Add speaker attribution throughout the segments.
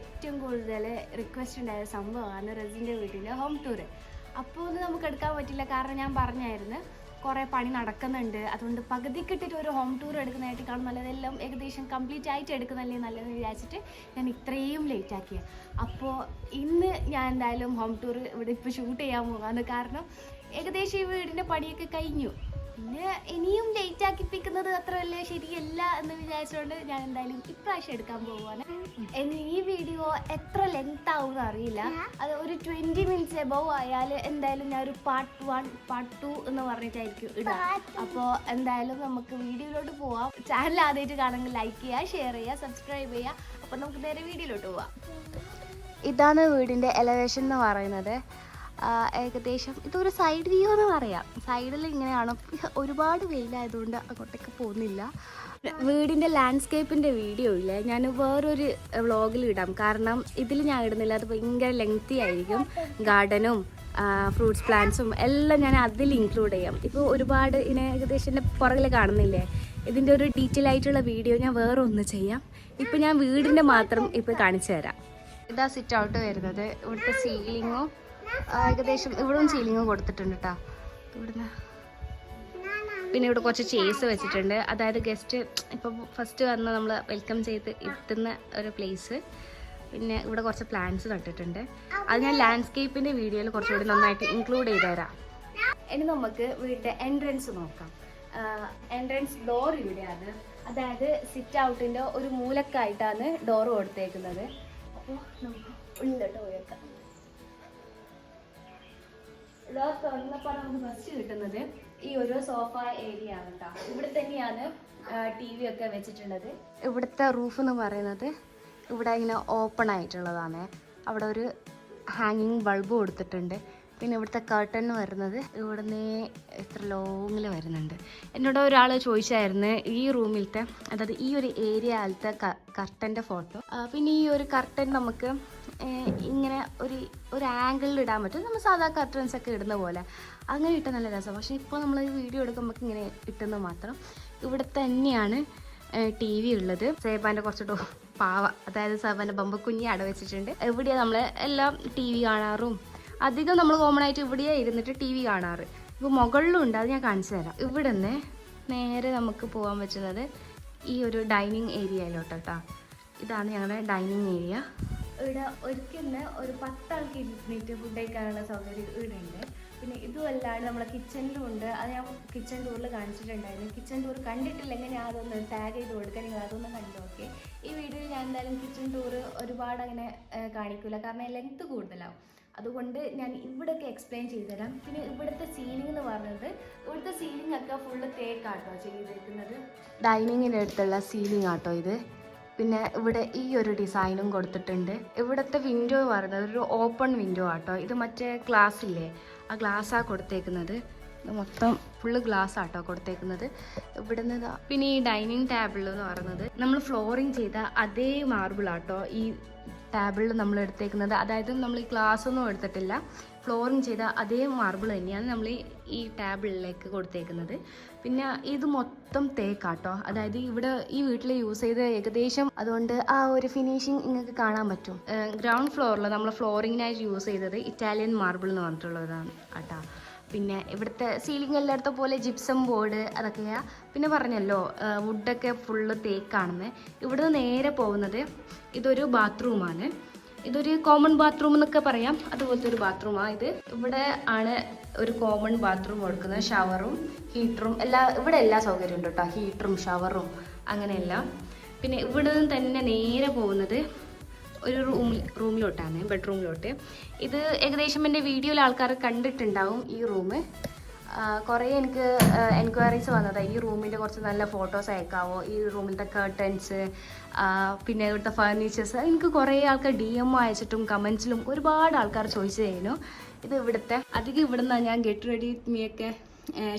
Speaker 1: ഏറ്റവും കൂടുതൽ റിക്വസ്റ്റ് ഉണ്ടായ സംഭവമാണ് റസിന്റെ വീട്ടിലെ ഹോം ടൂർ അപ്പോൾ ഒന്നും നമുക്ക് എടുക്കാൻ പറ്റില്ല. കാരണം ഞാൻ പറഞ്ഞായിരുന്നു കുറേ പണി നടക്കുന്നുണ്ട്. അതുകൊണ്ട് പകുതിക്കിട്ടിട്ട് ഒരു ഹോം ടൂർ എടുക്കുന്നതായിട്ട് കാണും. നല്ലതെല്ലാം ഏകദേശം കംപ്ലീറ്റ് ആയിട്ട് എടുക്കുന്നതല്ലേ നല്ലതെന്ന് വിചാരിച്ചിട്ട് ഞാൻ ഇത്രയും ലേറ്റ് ആക്കിയ. അപ്പോൾ ഇന്ന് ഞാൻ എന്തായാലും ഹോം ടൂർ ഇവിടെ ഇപ്പോൾ ഷൂട്ട് ചെയ്യാൻ പോകാമെന്ന് കാരണം ഏകദേശം ഈ വീടിന്റെ പണിയൊക്കെ കഴിഞ്ഞു. പിന്നെ ഇനിയും ലേറ്റ് ആക്കിപ്പിക്കുന്നത് അത്ര വലിയ ശരിയല്ല എന്ന് വിചാരിച്ചുകൊണ്ട് ഞാൻ എന്തായാലും ഇപ്രാവശ്യം എടുക്കാൻ പോവാണ് ഈ വീഡിയോ എത്ര ലെങ്ത് ആവും അറിയില്ല. അത് ഒരു ട്വന്റി മിനിറ്റ്സ് എബവ് ആയാൽ എന്തായാലും ഞാൻ ഒരു പാർട്ട് വൺ പാർട്ട് ടു എന്ന് പറഞ്ഞിട്ടായിരിക്കും ഇടാം അപ്പോ എന്തായാലും നമുക്ക് വീഡിയോയിലോട്ട് പോവാം. ചാനൽ ആദ്യമായിട്ട് കാണുമെങ്കിൽ ലൈക്ക് ചെയ്യുക ഷെയർ ചെയ്യുക സബ്സ്ക്രൈബ് ചെയ്യുക. അപ്പോൾ നമുക്ക് നേരെ വീഡിയോയിലോട്ട് പോവാം. ഇതാണ് വീടിന്റെ എലവേഷൻ എന്ന് പറയുന്നത്. ഏകദേശം ഇതൊരു സൈഡ് വ്യൂ എന്ന് പറയാം. സൈഡിൽ ഇങ്ങനെയാണ്. ഒരുപാട് വെയിലായതുകൊണ്ട് അങ്ങോട്ടേക്ക് പോകുന്നില്ല. വീടിന്റെ ലാൻഡ്സ്കേപ്പിന്റെ വീഡിയോ ഇല്ല? ഞാൻ വേറൊരു വ്ളോഗിൽ ഇടാം. കാരണം ഇതിൽ ഞാൻ ഇടുന്നില്ല. അത് ഭയങ്കര ലെങ്തി ആയിരിക്കും. ഗാർഡനും ഫ്രൂട്ട്സ് പ്ലാന്റ്സും എല്ലാം ഞാൻ അതിൽ ഇൻക്ലൂഡ് ചെയ്യാം. ഇപ്പോൾ ഒരുപാട് ഇതിനെ ഏകദേശം എന്റെ പുറകിൽ കാണുന്നില്ലേ? ഇതിന്റെ ഒരു ഡീറ്റെയിൽ ആയിട്ടുള്ള വീഡിയോ ഞാൻ വേറെ ഒന്ന് ചെയ്യാം. ഇപ്പോൾ ഞാൻ വീടിന്റെ മാത്രം ഇപ്പോൾ കാണിച്ചു തരാം. ഇതാ സിറ്റ് ഔട്ട് വരുന്നത്. ഇവിടുത്തെ സീലിങ്ങും ഏകദേശം ഇവിടും സീലിംഗ് കൊടുത്തിട്ടുണ്ട് കേട്ടോ ഇവിടുന്ന്. പിന്നെ ഇവിടെ കുറച്ച് ചേസ് വെച്ചിട്ടുണ്ട്. അതായത് ഗസ്റ്റ് ഇപ്പോൾ ഫസ്റ്റ് വന്ന് നമ്മൾ വെൽക്കം ചെയ്ത് എത്തുന്ന ഒരു പ്ലേസ് പിന്നെ ഇവിടെ കുറച്ച് പ്ലാന്റ്സ് നട്ടിട്ടുണ്ട്. അത് ഞാൻ ലാൻഡ്സ്കേപ്പിന്റെ വീഡിയോയിൽ കുറച്ചുകൂടി നന്നായിട്ട് ഇൻക്ലൂഡ് ചെയ്ത് തരാം ഇനി നമുക്ക് വീടിന്റെ എൻട്രൻസ് നോക്കാം. എൻട്രൻസ് ഡോർ ഇവിടെയാണ്. അതായത് സിറ്റ് ഔട്ടിന്റെ ഒരു മൂലക്കായിട്ടാണ് ഡോർ കൊടുത്തേക്കുന്നത്. അപ്പോൾ നമുക്ക് ഉള്ളിലോട്ട് പോയേക്കാം ഡോർ തുറന്നപ്പോൾ നമുക്ക് ഫസ്റ്റ് കിട്ടുന്നത് ഈ ഒരു സോഫ ഏരിയ ആണ് കേട്ടോ ഇവിടെ തന്നെയാണ് ടി വി ഒക്കെ വെച്ചിട്ടുള്ളത്. ഇവിടുത്തെ റൂഫ് എന്ന് പറയുന്നത് ഇവിടെ ഇങ്ങനെ ഓപ്പൺ ആയിട്ടുള്ളതാണ്. അവിടെ ഒരു ഹാങ്ങിങ് ബൾബ് കൊടുത്തിട്ടുണ്ട്. പിന്നെ ഇവിടുത്തെ കർട്ടൻ വരുന്നത് ഇവിടുന്ന് ഇത്ര ലോങ്ങിൽ വരുന്നുണ്ട്. എന്നോട് ഒരാൾ ചോദിച്ചായിരുന്നു ഈ റൂമിലത്തെ അതായത് ഈ ഒരു ഏരിയയിലത്തെ കർട്ടന്റെ ഫോട്ടോ പിന്നെ ഈ ഒരു കർട്ടൻ നമുക്ക് ഇങ്ങനെ ഒരു ഒരു ആംഗിളിൽ ഇടാൻ പറ്റും. നമ്മൾ സാധാ കർട്ടൻസ് ഒക്കെ ഇടുന്ന പോലെ. അങ്ങനെ ഇട്ട നല്ല രസം. പക്ഷേ ഇപ്പോൾ നമ്മൾ വീഡിയോ എടുക്കുമ്പോൾ ഇങ്ങനെ ഇട്ടുന്നത് മാത്രം. ഇവിടെ തന്നെയാണ് ടി വി ഉള്ളത്. സേബാന്റെ കുറച്ച് ടോ പാവ അതായത് സേബാന്റെ ബമ്പ കുഞ്ഞി അട വെച്ചിട്ടുണ്ട്. എവിടെയാണ് നമ്മൾ എല്ലാം ടി വി കാണാറും. അധികം നമ്മൾ കോമൺ ആയിട്ട് ഇവിടെയാണ് ഇരുന്നിട്ട് ടി വി കാണാറ്. ഇപ്പോൾ മുകളിലും ഉണ്ട് അത് ഞാൻ കാണിച്ചു തരാം. ഇവിടെ നിന്ന് നേരെ നമുക്ക് പോകാൻ പറ്റുന്നത് ഈ ഒരു ഡൈനിങ് ഏരിയയിലോട്ടോ കേട്ടോ. ഇതാണ് ഞങ്ങളുടെ ഡൈനിങ് ഏരിയ ഇവിടെ ഒരുക്കുന്ന ഒരു പത്താൾക്ക് ഇരുന്നിട്ട് ഫുഡ് കഴിക്കാനുള്ള സൗകര്യം ഇവിടെ ഉണ്ട് പിന്നെ ഇതുമല്ലാണ്ട് നമ്മളെ കിച്ചണിലും ഉണ്ട്. അത് ഞാൻ കിച്ചൺ ടൂറിൽ കാണിച്ചിട്ടുണ്ടായിരുന്നു. കിച്ചൺ ടൂർ കണ്ടിട്ടില്ലെങ്കിൽ ഞാൻ അതൊന്ന് ടാഗ് ചെയ്ത് കൊടുക്കാൻ നിങ്ങൾ അതൊന്ന് കണ്ടു നോക്കേ ഈ വീഡിയോയിൽ ഞാൻ എന്തായാലും കിച്ചൺ ടൂർ ഒരുപാട് അങ്ങനെ കാണിക്കില്ല കാരണം ലെങ്ത് കൂടുതലാവും. അതുകൊണ്ട് ഞാൻ ഇവിടെയൊക്കെ എക്സ്പ്ലെയിൻ ചെയ്തുതരാം പിന്നെ ഇവിടുത്തെ സീലിംഗ് എന്ന് പറഞ്ഞത് ഇവിടുത്തെ സീലിംഗ് ഒക്കെ ഫുള്ള് തേക്കാട്ടോ ചെയ്തിരിക്കുന്നത് ഡൈനിങ്ങിന്റെ അടുത്തുള്ള സീലിംഗ് ആട്ടോ ഇത്. പിന്നെ ഇവിടെ ഈ ഒരു ഡിസൈനും കൊടുത്തിട്ടുണ്ട്. ഇവിടുത്തെ വിൻഡോ പറയുന്നത് ഒരു ഓപ്പൺ വിൻഡോ ആട്ടോ. ഇത് മറ്റേ ഗ്ലാസ് ഇല്ലേ? ആ ഗ്ലാസ്സാണ് കൊടുത്തേക്കുന്നത്. ഇത് മൊത്തം ഫുള്ള് ഗ്ലാസ് ആട്ടോ കൊടുത്തേക്കുന്നത്. ഇവിടുന്ന് നിന്ന് പിന്നെ ഈ ഡൈനിങ് ടേബിൾ എന്ന് പറയുന്നത് നമ്മൾ ഫ്ലോറിങ് ചെയ്ത അതേ മാർബിൾ ആട്ടോ. ഈ ടേബിളിൽ നമ്മൾ എടുത്തേക്കുന്നത്. അതായത് നമ്മൾ ഈ ഗ്ലാസ് ഒന്നും എടുത്തിട്ടില്ല. ഫ്ലോറിങ് ചെയ്ത അതേ മാർബിൾ തന്നെയാണ് നമ്മൾ ഈ- ടേബിളിലേക്ക് കൊടുത്തേക്കുന്നത്. പിന്നെ ഇത് മൊത്തം തേക്കാട്ടോ. അതായത് ഇവിടെ ഈ വീട്ടിൽ യൂസ് ചെയ്ത് ഏകദേശം അതുകൊണ്ട് ആ ഒരു ഫിനിഷിങ് നിങ്ങൾക്ക് കാണാൻ പറ്റും. ഗ്രൗണ്ട് ഫ്ലോറിൽ നമ്മൾ ഫ്ലോറിങ്ങിനായിട്ട് യൂസ് ചെയ്തത് ഇറ്റാലിയൻ മാർബിൾ എന്ന് പറഞ്ഞിട്ടുള്ളതാണ് ആട്ടാ പിന്നെ ഇവിടുത്തെ സീലിംഗ് എല്ലായിടത്തെ പോലെ ജിപ്സം ബോർഡ് അതൊക്കെയാ. പിന്നെ പറഞ്ഞല്ലോ വുഡൊക്കെ ഫുള്ള് തേക്കാണെന്ന് ഇവിടുന്ന് നേരെ പോകുന്നത് ഇതൊരു ബാത്റൂമാണ് ഇതൊരു കോമൺ ബാത്റൂം എന്നൊക്കെ പറയാം. അതുപോലത്തെ ഒരു ബാത്റൂമാണ് ഇത്. ഇവിടെ ആണ് ഒരു കോമൺ ബാത്റൂം കൊടുക്കുന്നത്. ഷവറും ഹീറ്ററും എല്ലാ ഇവിടെ എല്ലാ സൗകര്യവും ഉണ്ട് കേട്ടോ. ഹീറ്ററും ഷവറും അങ്ങനെയെല്ലാം. പിന്നെ ഇവിടെ നിന്ന് തന്നെ നേരെ പോകുന്നത് ഒരു റൂമിൽ റൂമിലോട്ടാണ് ബെഡ്റൂമിലോട്ട്. ഇത് ഏകദേശം എന്റെ വീഡിയോയിൽ ആൾക്കാർ കണ്ടിട്ടുണ്ടാവും ഈ റൂം കുറേ എനിക്ക് എൻക്വയറീസ് വന്നതാണ് ഈ റൂമിന്റെ കുറച്ച് നല്ല ഫോട്ടോസ് അയക്കാവോ? ഈ റൂമിലത്തെ കേർട്ടൻസ് പിന്നെ ഇവിടുത്തെ ഫർണിച്ചേഴ്സ് എനിക്ക് കുറേ ആൾക്കാർ ഡി എം അയച്ചിട്ടും കമൻസിലും ഒരുപാട് ആൾക്കാർ ചോദിച്ചതായിരുന്നു ഇത് ഇവിടുത്തെ. അധികം ഇവിടെ നിന്നാണ് ഞാൻ ഗെറ്റ് റെഡി മീയൊക്കെ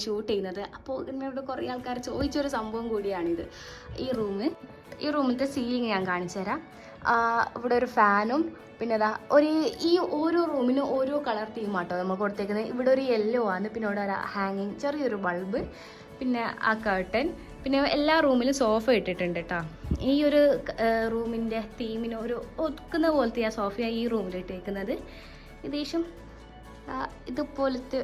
Speaker 1: ഷൂട്ട് ചെയ്യുന്നത്. അപ്പോൾ ഇവിടെ കുറേ ആൾക്കാർ ചോദിച്ചൊരു സംഭവം കൂടിയാണിത്. ഈ റൂം ഈ റൂമിലത്തെ സീലിംഗ് ഞാൻ കാണിച്ചു തരാം ഇവിടെ ഒരു ഫാനും പിന്നെ അതാ ഒരു ഈ ഓരോ റൂമിനും ഓരോ കളർ തീമാട്ടോ നമ്മൾ കൊടുത്തേക്കുന്നത് ഇവിടെ ഒരു യെല്ലോ ആണ് പിന്നെ ഇവിടെ ഒരു ഹാങ്ങിങ് ചെറിയൊരു ബൾബ് പിന്നെ ആ കർട്ടൻ പിന്നെ എല്ലാ റൂമിലും സോഫ ഇട്ടിട്ടുണ്ട് കേട്ടോ ഈ ഒരു റൂമിന്റെ തീമിന് ഒരു ഒതുക്കുന്ന പോലത്തെ ആ സോഫയാണ് ഈ റൂമിൽ ഇട്ടേക്കുന്നത് ഏകദേശം ഇതുപോലത്തെ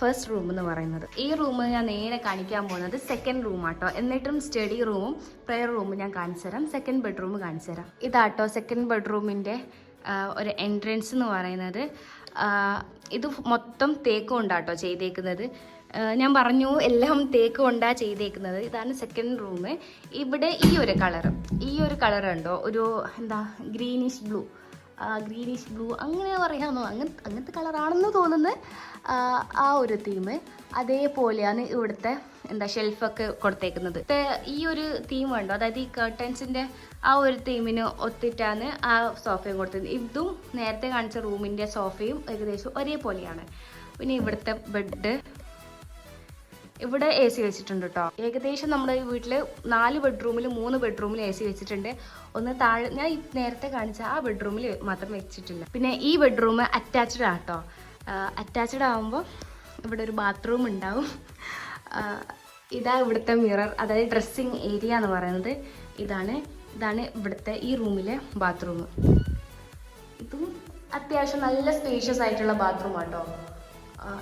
Speaker 1: ഫസ്റ്റ് റൂം എന്ന് പറയുന്നത്. ഈ റൂം ഞാൻ നേരെ കാണിക്കാൻ പോകുന്നത് സെക്കൻഡ് റൂം ആട്ടോ. എന്നിട്ടും സ്റ്റഡി റൂമും പ്രെയർ റൂമും ഞാൻ കാണിച്ചു തരാം. സെക്കൻഡ് ബെഡ്റൂം കാണിച്ചു തരാം. ഇതാട്ടോ സെക്കൻഡ് ബെഡ്റൂമിന്റെ ഒരു എൻട്രൻസ് എന്ന് പറയുന്നത്. ഇത് മൊത്തം തേക്ക് കൊണ്ടാട്ടോ ചെയ്തേക്കുന്നത്. ഞാൻ പറഞ്ഞു എല്ലാം തേക്ക് കൊണ്ടാ ചെയ്തേക്കുന്നത്. ഇതാണ് സെക്കൻഡ് റൂം ഇവിടെ ഈ ഒരു കളർ ഈ ഒരു കളർ ഉണ്ടോ? ഒരു എന്താ ഗ്രീനിഷ് ബ്ലൂ ഗ്രീനിഷ് ബ്ലൂ അങ്ങനെ പറയാമോ? അങ്ങനെ അങ്ങനത്തെ കളറാണെന്ന് തോന്നുന്നത് ആ, ഒരു തീം അതേപോലെയാണ് ഇവിടുത്തെ എന്താ ഷെൽഫൊക്കെ കൊടുത്തേക്കുന്നത്. ഈ ഒരു തീം ഉണ്ടോ അതായത് ഈ കർട്ടൻസിന്റെ ആ ഒരു തീമിന് ഒത്തിട്ടാണ് ആ സോഫയും കൊടുത്തത്. ഇതും നേരത്തെ കാണിച്ച റൂമിന്റെ സോഫയും ഏകദേശം ഒരേപോലെയാണ്. പിന്നെ ഇവിടുത്തെ ബെഡ് ഇവിടെ എ സി വെച്ചിട്ടുണ്ട് കേട്ടോ ഏകദേശം നമ്മുടെ ഈ വീട്ടിൽ നാല് ബെഡ്റൂമിൽ മൂന്ന് ബെഡ്റൂമിൽ എ സി വെച്ചിട്ടുണ്ട്. ഒന്ന് താഴെ ഞാൻ നേരത്തെ കാണിച്ച ആ ബെഡ്റൂമിൽ മാത്രം വെച്ചിട്ടില്ല. പിന്നെ ഈ ബെഡ്റൂം അറ്റാച്ച്ഡ് ആട്ടോ അറ്റാച്ച്ഡ് ആകുമ്പോൾ ഇവിടെ ഒരു ബാത്റൂം ഉണ്ടാവും. ഇതാ ഇവിടുത്തെ മിറർ അതായത് ഡ്രസ്സിങ് ഏരിയ എന്ന് പറയുന്നത്. ഇതാണ് ഇതാണ് ഇവിടുത്തെ ഈ റൂമിലെ ബാത്റൂം ഇതും അത്യാവശ്യം നല്ല സ്പേഷ്യസ് ആയിട്ടുള്ള ബാത്റൂം ആട്ടോ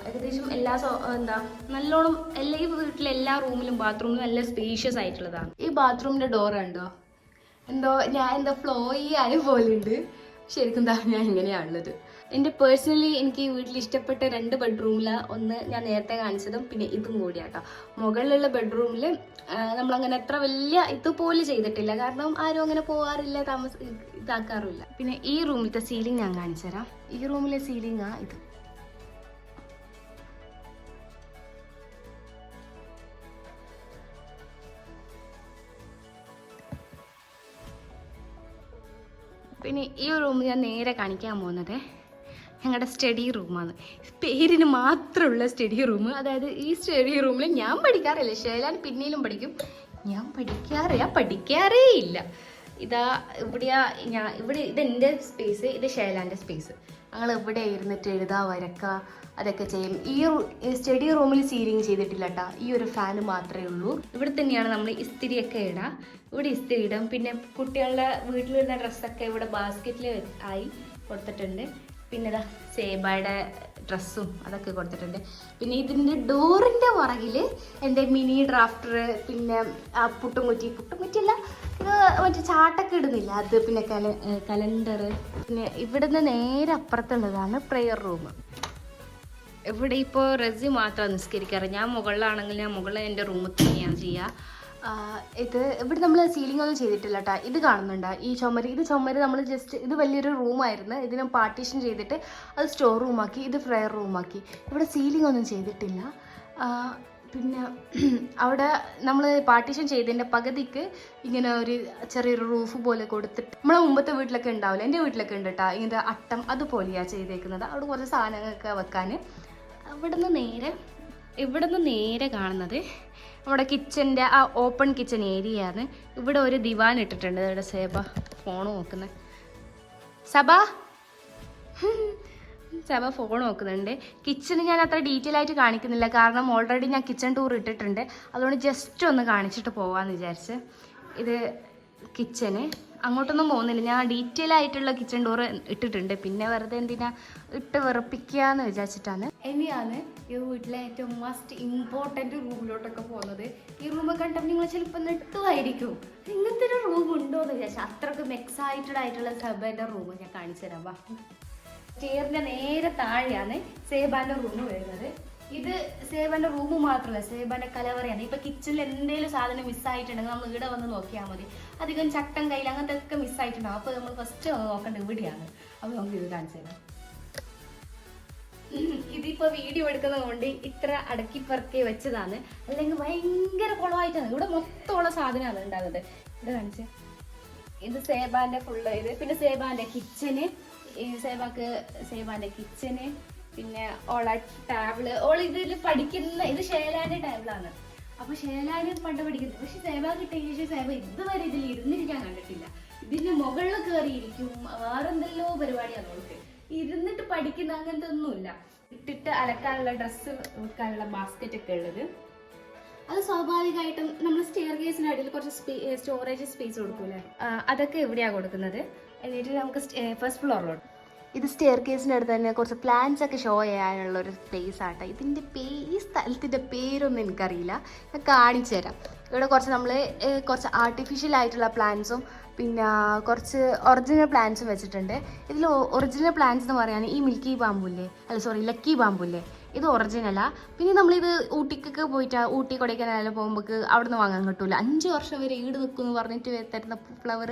Speaker 1: ഏകദേശം എല്ലാ എന്താ നല്ലോണം എല്ലാ ഈ വീട്ടിലെ എല്ലാ റൂമിലും ബാത്റൂമിലും നല്ല സ്പേഷ്യസ് ആയിട്ടുള്ളതാണ്. ഈ ബാത്റൂമിന്റെ ഡോർ ഉണ്ടോ എന്തോ ഞാൻ എന്താ ഫ്ലോ പോലെ ഉണ്ട്. ശരിക്കും എന്താ ഞാൻ ഇങ്ങനെയാണുള്ളത്. എന്റെ പേഴ്സണലി എനിക്ക് ഈ വീട്ടിൽ ഇഷ്ടപ്പെട്ട രണ്ട് ബെഡ്റൂമിൽ ഒന്ന് ഞാൻ നേരത്തെ കാണിച്ചതും പിന്നെ ഇതും കൂടിയാട്ടോ. മുകളിലുള്ള ബെഡ്റൂമിൽ നമ്മളങ്ങനെ അത്ര വലിയ ഇതുപോലെ ചെയ്തിട്ടില്ല. കാരണം ആരും അങ്ങനെ പോകാറില്ല താമസ ഇതാക്കാറുമില്ല. പിന്നെ ഈ റൂമിലത്തെ സീലിംഗ് ഞാൻ കാണിച്ചു തരാം ഈ റൂമിലെ സീലിംഗ് ആ ഇത്. പിന്നെ ഈ റൂം ഞാൻ നേരെ കാണിക്കാൻ പോകുന്നത് ഞങ്ങളുടെ സ്റ്റഡി റൂമാണ് പേരിന് മാത്രമുള്ള സ്റ്റഡി റൂം അതായത് ഈ സ്റ്റഡി റൂമിൽ ഞാൻ പഠിക്കാറില്ല. ശൈലാൻ പിന്നീലും പഠിക്കും. ഞാൻ പഠിക്കാറില്ല. പഠിക്കാറേ ഇല്ല. ഇതാ ഇവിടെയാ ഞാൻ ഇവിടെ ഇത് എന്റെ സ്പേസ് ഇത് ശൈലാന്റെ സ്പേസ് ഞങ്ങൾ ഇവിടെ ഇരുന്നിട്ട് എഴുതാ വരക്കുക അതൊക്കെ ചെയ്യും. ഈ സ്റ്റഡി റൂമിൽ സീലിംഗ് ചെയ്തിട്ടില്ല കേട്ടോ ഈ ഒരു ഫാന് മാത്രമേ ഉള്ളൂ. ഇവിടെ തന്നെയാണ് നമ്മൾ ഇസ്തിരിയൊക്കെ ഇടാം. ഇവിടെ ഇസ്തിരി ഇടും. പിന്നെ കുട്ടികളുടെ വീട്ടിൽ വരുന്ന ഡ്രസ്സൊക്കെ ഇവിടെ ബാസ്ക്കറ്റിൽ ആയി കൊടുത്തിട്ടുണ്ട്. പിന്നെ ഇതാ സേബയുടെ ഡ്രസ്സും അതൊക്കെ കൊടുത്തിട്ടുണ്ട്. പിന്നെ ഇതിന്റെ ഡോറിന്റെ പുറകിൽ എന്റെ മിനി ഡ്രാഫ്റ്റർ പിന്നെ പുട്ടുംകുറ്റി. പുട്ടുംകുറ്റിയല്ല ഇത് മറ്റേ ചാട്ടൊക്കെ ഇടുന്നില്ല? അത് പിന്നെ കല കലണ്ടർ. പിന്നെ ഇവിടുന്ന് നേരെ അപ്പുറത്തുള്ളതാണ് പ്രെയർ റൂം ഇവിടെ ഇപ്പോൾ റെസി മാത്രം നിസ്കരിക്കാറ്. ഞാൻ മുകളിലാണെങ്കിൽ ഞാൻ മുകളിൽ എന്റെ റൂമിൽ തന്നെയാണ് ചെയ്യുക ഇത് ഇവിടെ നമ്മൾ സീലിംഗ് ഒന്നും ചെയ്തിട്ടില്ല കേട്ടോ ഇത് കാണുന്നുണ്ട്? ഈ ചുമര്. ഇത് ചുമര് നമ്മൾ ജസ്റ്റ് ഇത് വലിയൊരു റൂമായിരുന്നു ഇതിനെ പാർട്ടീഷൻ ചെയ്തിട്ട് അത് സ്റ്റോർ റൂമാക്കി ഇത് ഫ്രയർ റൂമാക്കി ഇവിടെ സീലിംഗ് ഒന്നും ചെയ്തിട്ടില്ല. പിന്നെ അവിടെ നമ്മൾ പാർട്ടീഷൻ ചെയ്തതിന്റെ പകുതിക്ക് ഇങ്ങനെ ഒരു ചെറിയൊരു റൂഫ് പോലെ കൊടുത്തിട്ട് നമ്മളെ മുമ്പത്തെ വീട്ടിലൊക്കെ ഉണ്ടാവില്ല? എന്റെ വീട്ടിലൊക്കെ ഉണ്ട് കേട്ടോ ഇങ്ങനത്തെ അട്ടം അതുപോലെയാണ് ചെയ്തേക്കുന്നത്. അവിടെ കുറച്ച് സാധനങ്ങളൊക്കെ വെക്കാൻ അവിടുന്ന് നേരെ ഇവിടുന്ന് നേരെ കാണുന്നത് നമ്മുടെ കിച്ചന്റെ ആ ഓപ്പൺ കിച്ചൺ ആണ് ഇവിടെ ഒരു ദിവാൻ ഇട്ടിട്ടുണ്ട്. ഇവിടെ സേബ? ഫോൺ നോക്കുന്നത് സബ? സബ ഫോൺ നോക്കുന്നുണ്ട്. കിച്ചൺ ഞാൻ അത്ര ഡീറ്റെയിൽ ആയിട്ട് കാണിക്കുന്നില്ല. കാരണം ഓൾറെഡി ഞാൻ കിച്ചൺ ടൂർ ഇട്ടിട്ടുണ്ട്. അതുകൊണ്ട് ജസ്റ്റ് ഒന്ന് കാണിച്ചിട്ട് പോവാന്ന് വിചാരിച്ച് ഇത് കിച്ചന് അങ്ങോട്ടൊന്നും പോകുന്നില്ല. ഞാൻ ഡീറ്റെയിൽ ആയിട്ടുള്ള കിച്ചൺ ടൂർ ഇട്ടിട്ടുണ്ട്. പിന്നെ വെറുതെ എന്തിനാ ഇട്ട് വെറുപ്പിക്കുക എന്ന് വിചാരിച്ചിട്ടാണ്. ഇനിയാണ് ഈ വീട്ടിലെ ഏറ്റവും മസ്റ്റ് ഇമ്പോർട്ടന്റ് റൂമിലോട്ടൊക്കെ പോകുന്നത്. ഈ റൂം കണ്ടപ്പോൾ നിങ്ങൾ ചിലപ്പോൾ നെട്ടുമായിരിക്കും ഇങ്ങനത്തെ ഒരു റൂം ഉണ്ടോ എന്ന് വിചാരിച്ചു. അത്രക്കും എക്സൈറ്റഡ് ആയിട്ടുള്ള സബേന്റെ റൂം ഞാൻ കാണിച്ചു തരാം. വാ. ചെയറിന്റെ നേരെ താഴെയാണ് സേബാന്റെ റൂം വരുന്നത്. ഇത് സേബാന്റെ റൂം മാത്രമല്ല സേബാന്റെ കലവറയാണ്. ഇപ്പം കിച്ചണിൽ എന്തെങ്കിലും സാധനം മിസ്സായിട്ടുണ്ടെങ്കിൽ നമ്മൾ ഇവിടെ വന്ന് നോക്കിയാൽ മതി. അധികം ചട്ടം കയ്യിൽ അങ്ങനത്തെ ഒക്കെ മിസ്സായിട്ടുണ്ടാവും അപ്പോൾ നമ്മൾ ഫസ്റ്റ് നോക്കേണ്ടത് ഇവിടെയാണ്. അപ്പോൾ നമുക്ക് ഇത് കാണിച്ചു തരാം. ഇതിപ്പോ വീഡിയോ എടുക്കുന്നത് കൊണ്ട് ഇത്ര അടക്കി പറക്കി വെച്ചതാണ്. അല്ലെങ്കിൽ ഭയങ്കര കുളമായിട്ടാണ്. ഇവിടെ മൊത്തമുള്ള സാധനമാണ് ഉണ്ടാകുന്നത്. ഇത് കാണിച്ച. ഇത് സേബാന്റെ ഫുള്ള് ഇത്. പിന്നെ സേബാന്റെ കിച്ചന് സേബാക്ക് സേബാന്റെ കിച്ചന് പിന്നെ ഓള ടാബിൾ ഓൾ ഇതിൽ പഠിക്കുന്ന ഇത് ഷേലാന്റെ ടാബിളാണ് അപ്പൊ ഷേലാന് പണ്ട് പഠിക്കുന്നത്. പക്ഷെ സേബ കിട്ടിയ ശേഷം സേബ ഇതുവരെ ഇതിൽ ഇരുന്നിരിക്കാൻ കണ്ടിട്ടില്ല. ഇതിന്റെ മുകളിൽ കയറിയിരിക്കും. വേറെന്തെല്ലോ പരിപാടിയാണ് അവൾക്ക് ഇരുന്നിട്ട് പഠിക്കുന്ന അങ്ങനത്തെ ഒന്നുമില്ല. ഇട്ടിട്ട് അലക്കാനുള്ള ഡ്രസ്സ് വെക്കാനുള്ള ബാസ്ക്കറ്റ് ഒക്കെ ഉള്ളത്. അത് സ്വാഭാവികമായിട്ടും നമ്മൾ സ്റ്റെയർ കേസിന് അടിയിൽ കുറച്ച് സ്റ്റോറേജ് സ്പേസ് കൊടുക്കൂലേ അതൊക്കെ എവിടെയാണ് കൊടുക്കുന്നത്? എന്നിട്ട് നമുക്ക് ഫസ്റ്റ് ഫ്ലോറിലോട്ട് ഇത് സ്റ്റെയർ കേസിന്റെ അടുത്ത് തന്നെ കുറച്ച് പ്ലാന്റ്സ് ഒക്കെ ഷോ ചെയ്യാനുള്ള ഒരു പ്ലേസ് ആട്ടോ. ഇതിന്റെ പേ ഈ സ്ഥലത്തിന്റെ പേരൊന്നും എനിക്കറിയില്ല. ഞാൻ കാണിച്ചു തരാം ഇവിടെ കുറച്ച് നമ്മൾ കുറച്ച് ആർട്ടിഫിഷ്യൽ ആയിട്ടുള്ള പ്ലാന്റ്സും പിന്നെ കുറച്ച് ഒറിജിനൽ പ്ലാന്റ്സും വെച്ചിട്ടുണ്ട്. ഇതിൽ ഒറിജിനൽ പ്ലാന്റ്സ് എന്ന് പറയുകയാണെങ്കിൽ ഈ മിൽക്കി ബാമ്പൂല്ലേ അല്ല സോറി ലക്കി ബാമ്പൂല്ലേ ഇത് ഒറിജിനലാ പിന്നെ നമ്മളിത് ഊട്ടിക്കൊക്കെ പോയിട്ട് ഊട്ടി കൊടൈക്കനാലും പോകുമ്പോൾ അവിടെ നിന്ന് വാങ്ങാൻ കിട്ടൂല. അഞ്ച് വർഷം വരെ ഈട് നിൽക്കുമെന്ന് പറഞ്ഞിട്ട് തരുന്ന ഫ്ലവർ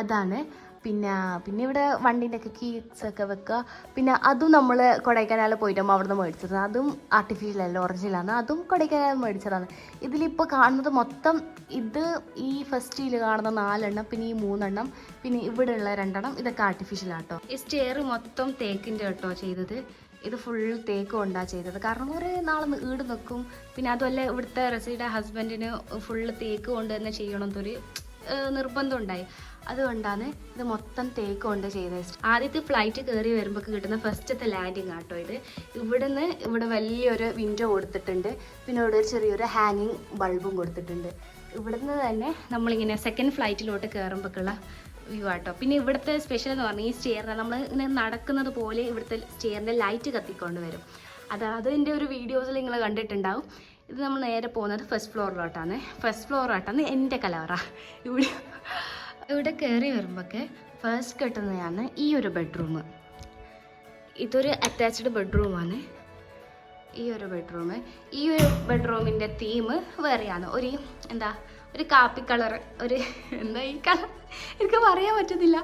Speaker 1: അതാണ്. പിന്നെ പിന്നെ ഇവിടെ വണ്ടീന്റെ ഒക്കെ കീസ് ഒക്കെ വെക്കുക. പിന്നെ അതും നമ്മൾ കൊടൈക്കനാൽ പോയിട്ടാകുമ്പോൾ അവിടെ നിന്ന് മേടിച്ചത് അതും ആർട്ടിഫിഷ്യൽ അല്ല ഒറിജിനലാണ് അതും കൊടൈക്കനാൽ മേടിച്ചതാണ്. ഇതിലിപ്പോൾ കാണുന്നത് മൊത്തം ഇത് ഈ ഫസ്റ്റ് ഫസ്റ്റിൽ കാണുന്ന നാലെണ്ണം പിന്നെ ഈ മൂന്നെണ്ണം പിന്നെ ഇവിടെ ഉള്ള രണ്ടെണ്ണം ഇതൊക്കെ ആർട്ടിഫിഷ്യൽ ആട്ടോ ഈ സ്റ്റെയർ മൊത്തം തേക്കിന്റെ കേട്ടോ ചെയ്തത്. ഇത് ഫുൾ തേക്ക് കൊണ്ടാണ് ചെയ്തത്. കാരണം കുറേ നാളെ ഈട് നിൽക്കും പിന്നെ അതുമല്ല ഇവിടുത്തെ റസിയുടെ ഹസ്ബൻഡിന് ഫുള്ള് തേക്ക് കൊണ്ട് തന്നെ ചെയ്യണമെന്നൊരു നിർബന്ധം ഉണ്ടായി. അതുകൊണ്ടാണ് ഇത് മൊത്തം തേക്ക് കൊണ്ട് ചെയ്തത്. ആദ്യത്തെ ഫ്ലൈറ്റ് കയറി വരുമ്പോൾ കിട്ടുന്ന ഫസ്റ്റത്തെ ലാൻഡിങ് ആട്ടോ ഇത്. ഇവിടുന്ന് ഇവിടെ വലിയൊരു വിൻഡോ കൊടുത്തിട്ടുണ്ട്. പിന്നെ ഇവിടെ ഒരു ചെറിയൊരു ഹാങ്ങിങ് ബൾബും കൊടുത്തിട്ടുണ്ട്. ഇവിടുന്ന് തന്നെ നമ്മളിങ്ങനെ സെക്കൻഡ് ഫ്ലൈറ്റിലോട്ട് കയറുമ്പോഴുള്ള വ്യൂ ആട്ടോ. പിന്നെ ഇവിടുത്തെ സ്പെഷ്യൽ എന്ന് പറഞ്ഞാൽ ഈ സ്റ്റെയറിനെ നമ്മൾ ഇങ്ങനെ നടക്കുന്നത് പോലെ ഇവിടുത്തെ സ്റ്റെയറിന്റെ ലൈറ്റ് കത്തിക്കൊണ്ട് വരും. അത് അതിന്റെ ഒരു വീഡിയോസിൽ നിങ്ങൾ കണ്ടിട്ടുണ്ടാവും. ഇത് നമ്മൾ നേരെ പോകുന്നത് ഫസ്റ്റ് ഫ്ലോറിലോട്ടാണ് ഫസ്റ്റ് ഫ്ലോറിലോട്ടാണ് എന്റെ കലവറ. ഇവിടെ ഇവിടെ കയറി വരുമ്പോഴൊക്കെ ഫസ്റ്റ് കിട്ടുന്നതാണ് ഈ ഒരു ബെഡ്റൂം ഇതൊരു അറ്റാച്ച്ഡ് ബെഡ്റൂമാണ് ഈ ഒരു ബെഡ്റൂം ഈ ഒരു ബെഡ്റൂമിന്റെ തീം വേറെയാണ്. ഒരു എന്താ ഒരു കാപ്പി കളർ ഒരു എന്താ ഈ കളർ എനിക്ക് പറയാൻ പറ്റുന്നില്ല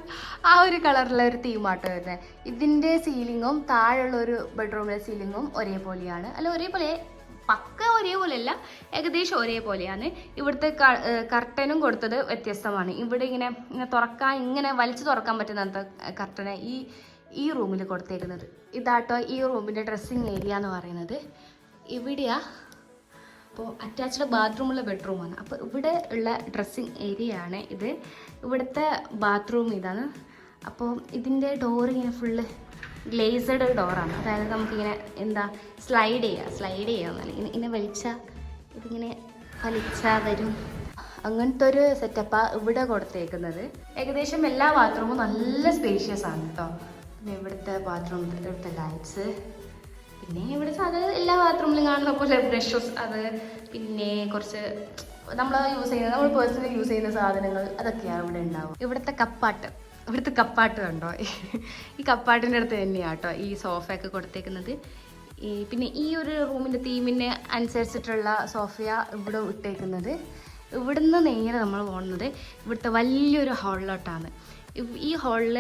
Speaker 1: ആ ഒരു കളറിലെ ഒരു തീമാട്ടോ വരുന്നത് ഇതിന്റെ സീലിങ്ങും താഴെയുള്ള ഒരു ബെഡ്റൂമിലെ സീലിങ്ങും ഒരേപോലെയാണ്. അല്ല ഒരേപോലെ പക്ക ഒരേപോലെയല്ല ഏകദേശം ഒരേപോലെയാണ്. ഇവിടുത്തെ കർട്ടനും കൊടുത്തത് വ്യത്യസ്തമാണ്. ഇവിടെ ഇങ്ങനെ ഇങ്ങനെ തുറക്കാൻ ഇങ്ങനെ വലിച്ചു തുറക്കാൻ പറ്റുന്ന കർട്ടനെ ഈ ഈ റൂമിൽ കൊടുത്തേക്കുന്നത്. ഇതാട്ടോ ഈ റൂമിന്റെ ഡ്രസ്സിങ് ഏരിയ എന്ന് പറയുന്നത്. ഇവിടെയാ അപ്പോൾ അറ്റാച്ച്ഡ് ബാത്റൂമുള്ള ബെഡ്റൂമാണ്. അപ്പോൾ ഇവിടെ ഉള്ള ഡ്രസ്സിങ് ഏരിയ ആണ് ഇത്. ഇവിടുത്തെ ബാത്റൂം ഇതാണ്. അപ്പോൾ ഇതിന്റെ ഡോർ ഇങ്ങനെ ഫുള്ള് ഗ്ലേസഡ് ഡോറാണ് അതായത് നമുക്കിങ്ങനെ എന്താ സ്ലൈഡ് ചെയ്യുക സ്ലൈഡ് ചെയ്യാമെന്നല്ല ഇങ്ങനെ ഇങ്ങനെ വലിച്ചാൽ ഇതിങ്ങനെ വലിച്ചാൽ വരും. അങ്ങനത്തെ ഒരു സെറ്റപ്പാണ് ഇവിടെ കൊടുത്തേക്കുന്നത്. ഏകദേശം എല്ലാ ബാത്റൂമും നല്ല സ്പേഷ്യസ് ആണ് കേട്ടോ പിന്നെ ഇവിടുത്തെ ബാത്റൂം ഇവിടുത്തെ ലൈറ്റ്സ് പിന്നെ ഇവിടെ അത് എല്ലാ ബാത്റൂമിലും കാണുന്ന പോലെ ബ്രഷസ് അത് പിന്നെ കുറച്ച് നമ്മൾ യൂസ് ചെയ്യുന്ന നമ്മൾ പേഴ്സണലി യൂസ് ചെയ്യുന്ന സാധനങ്ങൾ അതൊക്കെയാണ് ഇവിടെ ഉണ്ടാവും ഇവിടുത്തെ കപ്പാട്ട്. ഇവിടുത്തെ കപ്പാട്ട് കണ്ടോ? ഈ കപ്പാട്ടിന്റെ അടുത്ത് തന്നെയാണ് കേട്ടോ ഈ സോഫയൊക്കെ കൊടുത്തേക്കുന്നത്. ഈ പിന്നെ ഈ ഒരു റൂമിന്റെ തീമിന് അനുസരിച്ചിട്ടുള്ള സോഫയ ഇവിടെ ഇട്ടേക്കുന്നത്. ഇവിടുന്ന് നേരെ നമ്മൾ പോകുന്നത് ഇവിടുത്തെ വലിയൊരു ഹാളിലോട്ടാണ്. ഈ ഹാളിൽ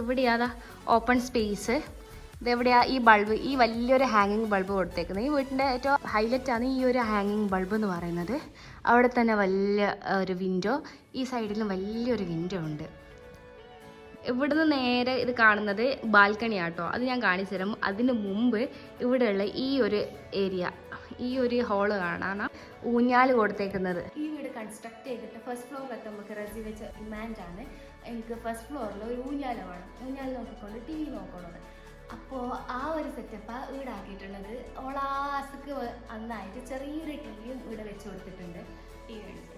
Speaker 1: ഇവിടെയാതാ ഓപ്പൺ സ്പേസ്. ഇതെവിടെയാ ഈ ബൾബ് ഈ വലിയൊരു ഹാങ്ങിങ് ബൾബ് കൊടുത്തേക്കുന്നത്. ഈ വീട്ടിന്റെ ഏറ്റവും ഹൈലൈറ്റാണ് ഈ ഒരു ഹാങ്ങിങ് ബൾബ് എന്ന് പറയുന്നത്. അവിടെ തന്നെ വലിയ ഒരു വിൻഡോ ഈ സൈഡിലും വലിയൊരു വിൻഡോ ഉണ്ട്. ഇവിടുന്ന് നേരെ ഇത് കാണുന്നത് ബാൽക്കണി ആട്ടോ അത് ഞാൻ കാണിച്ചു തരാം. അതിന് മുമ്പ് ഇവിടെയുള്ള ഈ ഒരു ഏരിയ ഈ ഒരു ഹോൾ കാണാൻ ഊഞ്ഞാൽ കൊടുത്തേക്കുന്നത്. ഈ വീട് കൺസ്ട്രക്ട് ചെയ്തിട്ട് ഫസ്റ്റ് ഫ്ലോറിലൊക്കെ നമുക്ക് റെസി വെച്ച ആണ്. എനിക്ക് ഫസ്റ്റ് ഫ്ലോറിൽ ഒരു ഊഞ്ഞാൽ വേണം. ഊഞ്ഞാൽ നോക്കിക്കൊണ്ട് ടി വി നോക്കണത്. അപ്പോൾ ആ ഒരു സെറ്റപ്പാണ് വീടാക്കിയിട്ടുള്ളത് ഓളാസക്ക് അന്നായിട്ട് ചെറിയൊരു ടി വിയും ഇവിടെ വെച്ച് കൊടുത്തിട്ടുണ്ട്. ടി വി എടുത്ത്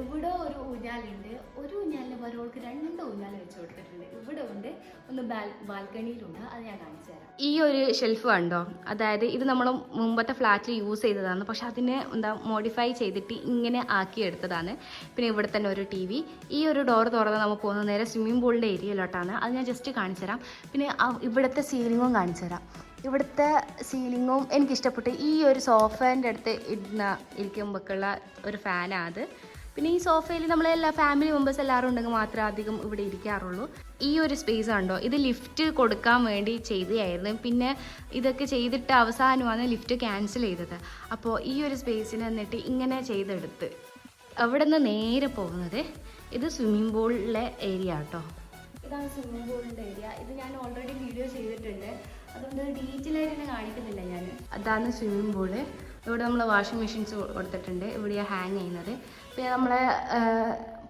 Speaker 1: ഇവിടെ ഒരു ഊഞ്ഞാലുണ്ട്. ഒരു ഊഞ്ഞാലിന് വരോൾക്ക് രണ്ട് ഊഞ്ഞാൽ വെച്ച് കൊടുത്തിട്ടുണ്ട്. ഇവിടെ ഉണ്ട് ഒന്ന് ബാൽ ബാൽക്കണിയിലുണ്ട്. അത് ഞാൻ കാണിച്ചു തരാം. ഈ ഒരു ഷെൽഫ് കണ്ടോ? അതായത് ഇത് നമ്മൾ മുമ്പത്തെ ഫ്ലാറ്റിൽ യൂസ് ചെയ്തതാണ്. പക്ഷെ അതിനെ എന്താ മോഡിഫൈ ചെയ്തിട്ട് ഇങ്ങനെ ആക്കി എടുത്തതാണ്. പിന്നെ ഇവിടെ തന്നെ ഒരു ടി വി ഈ ഒരു ഡോർ തുറന്ന് നമ്മൾ പോകുന്ന നേരെ സ്വിമ്മിംഗ് പൂളിന്റെ ഏരിയയിലോട്ടാണ് അത് ഞാൻ ജസ്റ്റ് കാണിച്ചു തരാം. പിന്നെ ഇവിടുത്തെ സീലിങ്ങും കാണിച്ചു തരാം. ഇവിടുത്തെ സീലിങ്ങും എനിക്കിഷ്ടപ്പെട്ടു. ഈ ഒരു സോഫേന്റെ അടുത്ത് ഇടുന്ന ഇരിക്കുമ്പോഴേക്കുള്ള ഒരു ഫാനാണ് അത്. പിന്നെ ഈ സോഫയിൽ നമ്മളെല്ലാ ഫാമിലി മെമ്പേഴ്സ് എല്ലാവരും ഉണ്ടെങ്കിൽ മാത്രമേ അധികം ഇവിടെ ഇരിക്കാറുള്ളൂ. ഈ ഒരു സ്പേസ് ഉണ്ടോ ഇത് ലിഫ്റ്റ് കൊടുക്കാൻ വേണ്ടി ചെയ്തതായിരുന്നു പിന്നെ ഇതൊക്കെ ചെയ്തിട്ട് അവസാനമാണ് ലിഫ്റ്റ് ക്യാൻസൽ ചെയ്തത്. അപ്പോൾ ഈ ഒരു സ്പേസിന് എന്നിട്ട് ഇങ്ങനെ ചെയ്തെടുത്ത്. അവിടെ നിന്ന് നേരെ പോകുന്നത് ഇത് സ്വിമ്മിംഗ് പൂളിലെ ഏരിയ കേട്ടോ ഇതാണ് സ്വിമ്മിംഗ് പൂളിന്റെ ഏരിയ ഇത് ഞാൻ ഓൾറെഡി വീഡിയോ ചെയ്തിട്ടുണ്ട്. അതുകൊണ്ട് ഡീറ്റെയിൽ ആയിട്ട് തന്നെ കാണിക്കുന്നില്ല ഞാൻ അതാണ് സ്വിമ്മിംഗ് പൂൾ ഇവിടെ നമ്മൾ വാഷിംഗ് മെഷീൻസ് കൊടുത്തിട്ടുണ്ട്. ഇവിടെയാണ് ഹാങ് ചെയ്യുന്നത്. പിന്നെ നമ്മളെ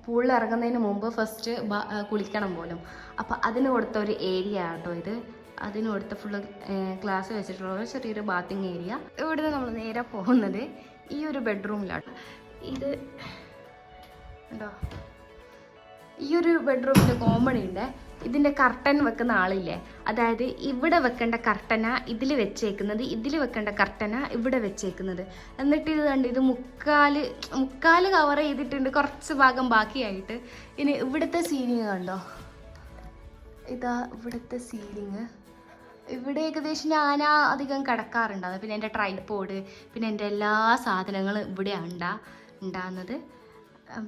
Speaker 1: പൂളിൽ ഇറങ്ങുന്നതിന് മുമ്പ് ഫസ്റ്റ് കുളിക്കണം പോലും. അപ്പോൾ അതിന് കൊടുത്ത ഒരു ഏരിയ ആട്ടോ ഇത്. അതിന് കൊടുത്ത ഫുള്ള് ഗ്ലാസ് വെച്ചിട്ടുള്ള ചെറിയൊരു ബാത്തിങ് ഏരിയ ഇവിടുന്ന് നമ്മൾ നേരെ പോകുന്നത് ഈ ഒരു ബെഡ്റൂമിലാണ് ഇത് ഉണ്ടോ ഈ ഒരു ബെഡ്റൂമിൽ കോമൺ ഉണ്ട് ഇതിന്റെ കർട്ടൻ വെക്കുന്ന ആളില്ലേ? അതായത് ഇവിടെ വെക്കേണ്ട കർട്ടന ഇതിൽ വെച്ചേക്കുന്നത് ഇതിൽ വെക്കേണ്ട കർട്ടന ഇവിടെ വെച്ചേക്കുന്നത്. എന്നിട്ട് ഇത് കണ്ട് ഇത് മുക്കാൽ മുക്കാൽ കവർ ചെയ്തിട്ടുണ്ട് കുറച്ച് ഭാഗം ബാക്കിയായിട്ട്. ഇനി ഇവിടുത്തെ സീലിംഗ് കണ്ടോ? ഇതാ ഇവിടുത്തെ സീലിംഗ് ഇവിടെ ഏകദേശം ഞാൻ അധികം കിടക്കാറുണ്ടാവും പിന്നെ എന്റെ ട്രൈപോഡ് പിന്നെ എന്റെ എല്ലാ സാധനങ്ങളും ഇവിടെ ഉണ്ടാ ഉണ്ടാകുന്നത്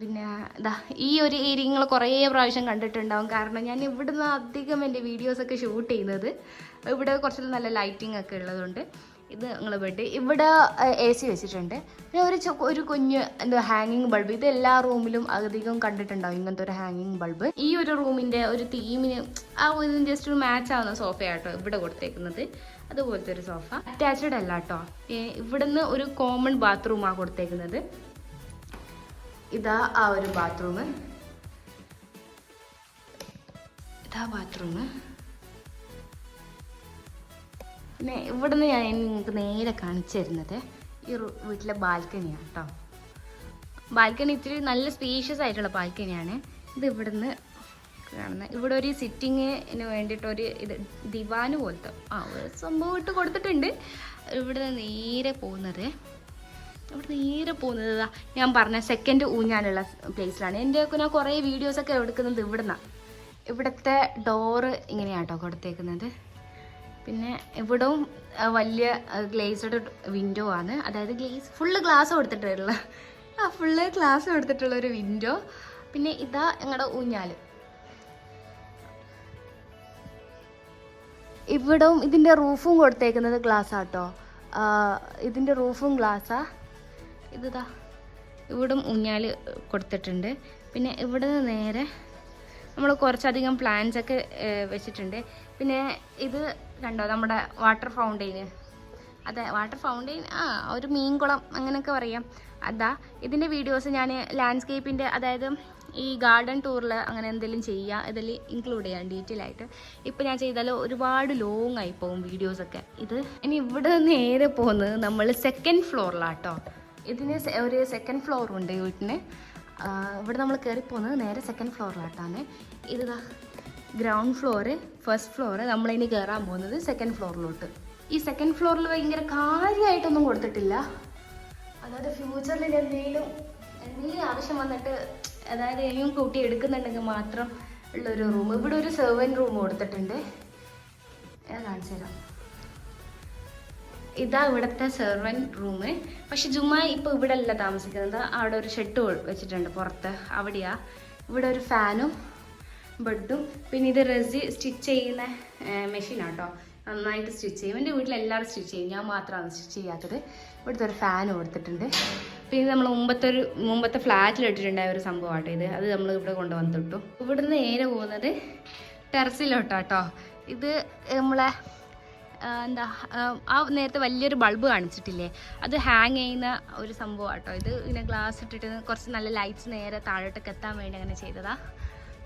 Speaker 1: പിന്നെ ഇതാ ഈ ഒരു ഏരിയ നിങ്ങൾ കുറേ പ്രാവശ്യം കണ്ടിട്ടുണ്ടാവും. കാരണം ഞാൻ ഇവിടുന്ന് അധികം എന്റെ വീഡിയോസൊക്കെ ഷൂട്ട് ചെയ്യുന്നത് ഇവിടെ കുറച്ച് നല്ല ലൈറ്റിംഗ് ഒക്കെ ഉള്ളതുകൊണ്ട് ഇത് നിങ്ങൾ ബെഡ് ഇവിടെ എ സി വെച്ചിട്ടുണ്ട്. പിന്നെ ഒരു ഒരു കുഞ്ഞ് എന്തോ ഹാങ്ങിങ് ബൾബ് ഇത് എല്ലാ റൂമിലും അധികം കണ്ടിട്ടുണ്ടാവും ഇങ്ങനത്തെ ഒരു ഹാങ്ങിങ് ബൾബ് ഈ ഒരു റൂമിന്റെ ഒരു തീമിന് ആ ഒരു ജസ്റ്റ് ഒരു മാച്ച് ആവുന്ന സോഫയാട്ടോ ഇവിടെ കൊടുത്തേക്കുന്നത്. അതുപോലത്തെ ഒരു സോഫ അറ്റാച്ച്ഡ് അല്ല കേട്ടോ ഇവിടുന്ന് ഒരു കോമൺ ബാത്റൂമാണ് കൊടുത്തേക്കുന്നത്. ഇതാ ആ ഒരു ബാത്റൂം ഇതാ ബാത്റൂം പിന്നെ ഇവിടുന്ന് ഞാൻ നിങ്ങൾക്ക് നേരെ കാണിച്ചു തരുന്നത് ഈ വീട്ടിലെ ബാൽക്കണിയാണ് കേട്ടോ ബാൽക്കണി ഇത്തിരി നല്ല സ്പീഷ്യസ് ആയിട്ടുള്ള ബാൽക്കണിയാണ്. ഇത് ഇവിടുന്ന് കാണുന്ന ഇവിടെ ഒരു സിറ്റിങ്ങിന് വേണ്ടിയിട്ട് ഒരു ഇത് ദിവാന് പോലത്തെ ആ സംഭവം ഇട്ട് കൊടുത്തിട്ടുണ്ട്. ഇവിടുന്ന് നേരെ പോകുന്നത് ഇവിടെ നേരെ പോകുന്നത് ഞാൻ പറഞ്ഞ സെക്കൻഡ് ഊഞ്ഞാനുള്ള പ്ലേസിലാണ് എന്റെ ഒക്കെ ഞാൻ കുറേ വീഡിയോസൊക്കെ എടുക്കുന്നത് ഇവിടുന്നാണ് ഇവിടുത്തെ ഡോറ് ഇങ്ങനെയാണ് കേട്ടോ കൊടുത്തേക്കുന്നത്. പിന്നെ ഇവിടവും വലിയ ഗ്ലേസ്ഡ് വിൻഡോ ആണ്. അതായത് ഗ്ലേസ് ഫുള്ള് ഗ്ലാസ് കൊടുത്തിട്ടുള്ള ആ ഫുള്ള് ഗ്ലാസ് കൊടുത്തിട്ടുള്ള ഒരു വിൻഡോ പിന്നെ ഇതാ ഞങ്ങളുടെ ഊഞ്ഞാൽ ഇവിടവും ഇതിന്റെ റൂഫും കൊടുത്തേക്കുന്നത് ഗ്ലാസ് ആട്ടോ. ഇതിന്റെ റൂഫും ഗ്ലാസ്സാ ഇതാ ഇവിടും ഊഞ്ഞാൽ കൊടുത്തിട്ടുണ്ട്. പിന്നെ ഇവിടെ നേരെ നമ്മൾ കുറച്ചധികം പ്ലാന്റ്സ് ഒക്കെ വെച്ചിട്ടുണ്ട്. പിന്നെ ഇത് കണ്ടോ നമ്മുടെ വാട്ടർ ഫൗണ്ടെയിന് അതെ വാട്ടർ ഫൗണ്ടെയിൻ ആ ഒരു മീൻകുളം അങ്ങനെയൊക്കെ പറയാം. അതാ ഇതിന്റെ വീഡിയോസ് ഞാൻ ലാൻഡ്സ്കേപ്പിന്റെ അതായത് ഈ ഗാർഡൻ ടൂറിൽ അങ്ങനെ എന്തെങ്കിലും ചെയ്യുക ഇതിൽ ഇൻക്ലൂഡ് ചെയ്യാം ഡീറ്റെയിൽ ആയിട്ട്. ഇപ്പം ഞാൻ ചെയ്താൽ ഒരുപാട് ലോങ് ആയി പോകും വീഡിയോസൊക്കെ ഇത് ഇനി ഇവിടെ നേരെ പോകുന്നത് നമ്മൾ സെക്കൻഡ് ഫ്ലോറിലാട്ടോ ഇതിന് ഒരു സെക്കൻഡ് ഫ്ലോർ ഉണ്ട് ഈ വീട്ടിന്. ഇവിടെ നമ്മൾ കയറി പോകുന്നത് നേരെ സെക്കൻഡ് ഫ്ലോറിലാട്ടാണ് ഇതാ ഗ്രൗണ്ട് ഫ്ലോറ് ഫസ്റ്റ് ഫ്ലോറ് നമ്മളിനി കയറാൻ പോകുന്നത് സെക്കൻഡ് ഫ്ലോറിലോട്ട് ഈ സെക്കൻഡ് ഫ്ലോറിൽ ഭയങ്കര കാര്യമായിട്ടൊന്നും കൊടുത്തിട്ടില്ല. അതായത് ഫ്യൂച്ചറിൽ എന്തെങ്കിലും എന്തെങ്കിലും ആവശ്യം വന്നിട്ട് അതായത് ഇനിയും കൂട്ടി എടുക്കുന്നുണ്ടെങ്കിൽ മാത്രം ഉള്ളൊരു റൂം ഇവിടെ ഒരു സെർവൻ റൂം കൊടുത്തിട്ടുണ്ട്. ഞാൻ കാണിച്ചു തരാം ഇതാ ഇവിടുത്തെ സെർവൻ റൂം പക്ഷെ ജുമ്മ ഇപ്പോൾ ഇവിടെ അല്ല താമസിക്കുന്നത് അവിടെ ഒരു ഷെഡ് വെച്ചിട്ടുണ്ട് പുറത്ത്. അവിടെയാ. ഇവിടെ ഒരു ഫാനും ബെഡും പിന്നെ ഇത് റെസി സ്റ്റിച്ച് ചെയ്യുന്ന മെഷീനാണ് കേട്ടോ നന്നായിട്ട് സ്റ്റിച്ച് ചെയ്യും. എന്റെ വീട്ടിൽ എല്ലാവരും സ്റ്റിച്ച് ചെയ്യും. ഞാൻ മാത്രമാണ് സ്റ്റിച്ച് ചെയ്യാത്തത്. ഇവിടുത്തെ ഒരു ഫാൻ കൊടുത്തിട്ടുണ്ട്. പിന്നെ നമ്മൾ മുമ്പത്തെ ഒരു മുമ്പത്തെ ഫ്ലാറ്റിൽ ഇട്ടിട്ടുണ്ടായ ഒരു സംഭവമാട്ടോ ഇത്. അത് നമ്മൾ ഇവിടെ കൊണ്ടുവന്നിട്ടു. ഇവിടുന്ന് നേരെ പോകുന്നത് ടെറസിലോട്ടാട്ടോ. ഇത് നമ്മളെ എന്താ ആ, നേരത്തെ വലിയൊരു ബൾബ് കാണിച്ചിട്ടില്ലേ? അത് ഹാങ് ചെയ്യുന്ന ഒരു സംഭവം കേട്ടോ ഇത് ഇങ്ങനെ ഗ്ലാസ് ഇട്ടിട്ട് കുറച്ച് നല്ല ലൈറ്റ്സ് നേരെ താഴോട്ടൊക്കെ എത്താൻ വേണ്ടി അങ്ങനെ ചെയ്തതാ.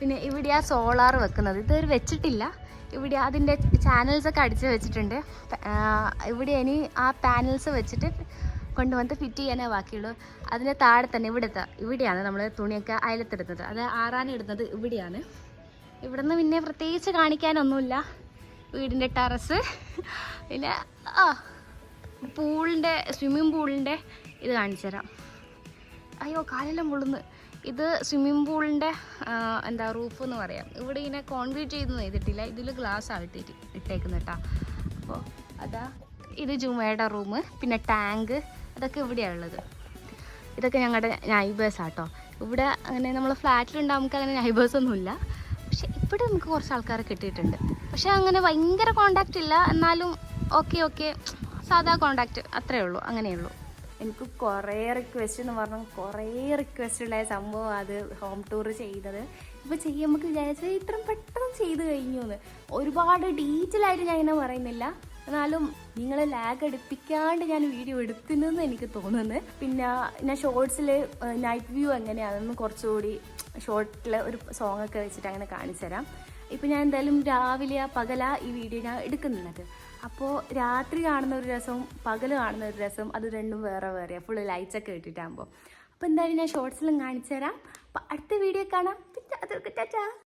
Speaker 1: പിന്നെ ഇവിടെ ആ സോളാർ വെക്കുന്നത്. ഇതൊരു വെച്ചിട്ടില്ല. ഇവിടെ അതിന്റെ ചാനൽസൊക്കെ അടിച്ച് വെച്ചിട്ടുണ്ട്. ഇവിടെ ഇനി ആ പാനൽസ് വെച്ചിട്ട് കൊണ്ടുവന്ന് ഫിറ്റ് ചെയ്യാനേ ബാക്കിയുള്ളൂ. അതിന്റെ താഴെ തന്നെ ഇവിടുത്തെ ഇവിടെയാണ് നമ്മൾ തുണിയൊക്കെ അയലത്തെടുത്തത് അത് ആറാനിടുന്നത് ഇവിടെയാണ്. ഇവിടുന്ന് പിന്നെ പ്രത്യേകിച്ച് കാണിക്കാനൊന്നുമില്ല. വീടിന്റെ ടെറസ്. പിന്നെ ആ പൂളിന്റെ സ്വിമ്മിംഗ് പൂളിന്റെ ഇത് കാണിച്ചു തരാം. അയ്യോ കാലെല്ലാം പൊള്ളുന്നു. ഇത് സ്വിമ്മിംഗ് പൂളിന്റെ എന്താ റൂഫ് എന്ന് പറയാം. ഇവിടെ ഇങ്ങനെ കോൺക്രീറ്റ് ചെയ്തൊന്നും ചെയ്തിട്ടില്ല. ഇതിൽ ഗ്ലാസ് ആയിട്ട് ഇട്ടേക്കുന്ന കേട്ടോ അപ്പോൾ അതാ ഇത് ജുമയുടെ റൂം പിന്നെ ടാങ്ക്. അതൊക്കെ ഇവിടെയാണ് ഉള്ളത്. ഇതൊക്കെ ഞങ്ങളുടെ നൈബേഴ്സാട്ടോ ഇവിടെ അങ്ങനെ നമ്മൾ ഫ്ലാറ്റിലുണ്ടാകുമ്പോൾ അങ്ങനെ നൈബേഴ്സ് ഒന്നുമില്ല. പക്ഷെ ഇവിടെ നമുക്ക് കുറച്ച് ആൾക്കാരെ കിട്ടിയിട്ടുണ്ട്. പക്ഷേ അങ്ങനെ ഭയങ്കര കോണ്ടാക്റ്റ് ഇല്ല. എന്നാലും ഓക്കെ ഓക്കെ സാധാ കോണ്ടാക്റ്റ് അത്രേ ഉള്ളൂ. അങ്ങനെയുള്ളൂ എനിക്ക് കുറേ റിക്വസ്റ്റ് എന്ന് പറഞ്ഞാൽ കുറേ റിക്വസ്റ്റ് ഉള്ള സംഭവം അത് ഹോം ടൂർ ചെയ്തത്. ഇപ്പോൾ ചെയ്യാൻ നമുക്ക് വിചാരിച്ചത് ഇത്രയും പെട്ടെന്ന് ചെയ്ത് കഴിഞ്ഞു എന്ന് ഒരുപാട് ഡീറ്റെയിൽ ആയിട്ട് ഞാൻ ഇങ്ങനെ പറയുന്നില്ല. എന്നാലും നിങ്ങളെ ലാഗ് എടുപ്പിക്കാണ്ട് ഞാൻ വീഡിയോ എടുക്കുന്നെന്ന് എനിക്ക് തോന്നുന്നു. പിന്നെ ഞാൻ ഷോർട്സിൽ നൈറ്റ് വ്യൂ എങ്ങനെയാണെന്ന് കുറച്ചുകൂടി ഷോർട്ടിൽ ഒരു സോങ് ഒക്കെ വെച്ചിട്ട് അങ്ങനെ കാണിച്ചു തരാം. ഇപ്പം ഞാൻ എന്തായാലും രാവിലെ പകല ഈ വീഡിയോ ഞാൻ എടുക്കുന്നുള്ളത് അപ്പോൾ രാത്രി കാണുന്ന ഒരു രസവും പകൽ കാണുന്ന ഒരു രസം അത് രണ്ടും വേറെ വേറെ ഫുൾ ലൈറ്റ്സ് ഒക്കെ ഇട്ടിട്ടാകുമ്പോൾ അപ്പോൾ എന്തായാലും ഞാൻ ഷോർട്സിലും കാണിച്ചു തരാം. അപ്പോൾ അടുത്ത വീഡിയോ കാണാം. ടാറ്റാ.